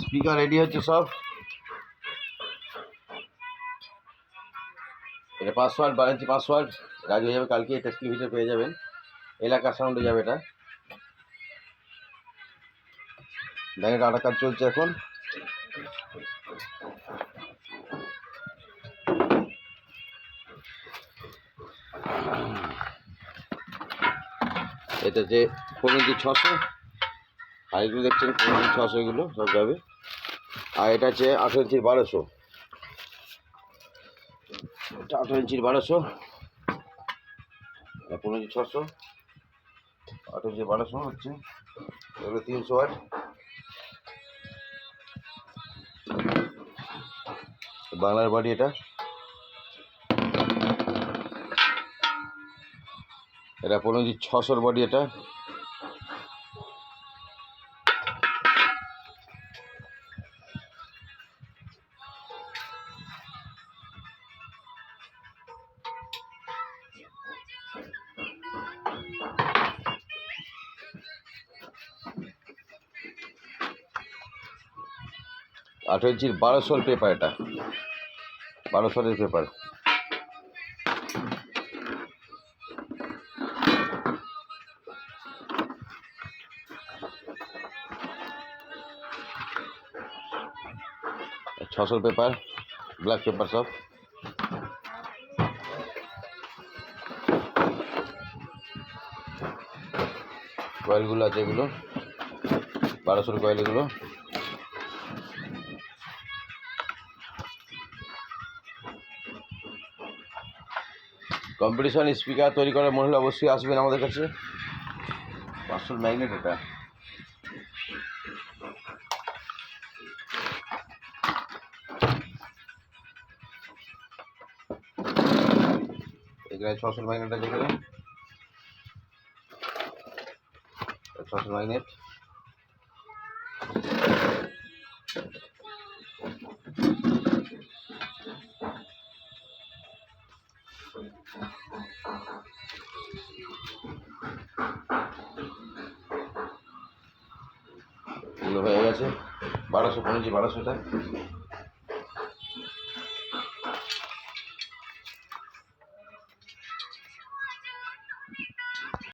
Speaker ready হচ্ছে সব। এটা পাসওয়ার্ড পাঁচশো আট রাজি হয়ে যাবে কালকে এটা ভিতরে পেয়ে যাবেন। এলাকার সাউন্ডে যাবে এটা। দেখেন আটা কাজ চলছে এখন। এটা যে, পনেরো ছশো। আর দেখছেন পনেরো ইঞ্চি ছশো এগুলো, সব যাবে। আর এটা হচ্ছে আঠেরো ইঞ্চির বারোশো। এটা আঠেরো ইঞ্চির বারোশো। পনেরো ইঞ্চি ছশো। আঠেরো ইঞ্চি বারোশো হচ্ছে। এগুলো তিনশো আট বাংলার বাড়ি এটা। এটা পনেরো ইঞ্চি ছশোর বডি এটা। আঠেরো ইঞ্চির বারোশোর পেপার এটা। বারোশোরের পেপার ছশোর পেপার ব্ল্যাক পেপার সব। কয়েলগুলো আছে এগুলো। বারোশোর কয়েল এগুলো। কম্পিটিশন স্পিকার তৈরি করার মহিলা অবশ্যই আসবেন আমাদের কাছে। পাঁচশো ম্যাগনেট এটা। ছশোর ম্যাগনেট আছে ছশোর ম্যাগনেট। হয়ে গেছে। বারোশো পনেরো বারোশোটা।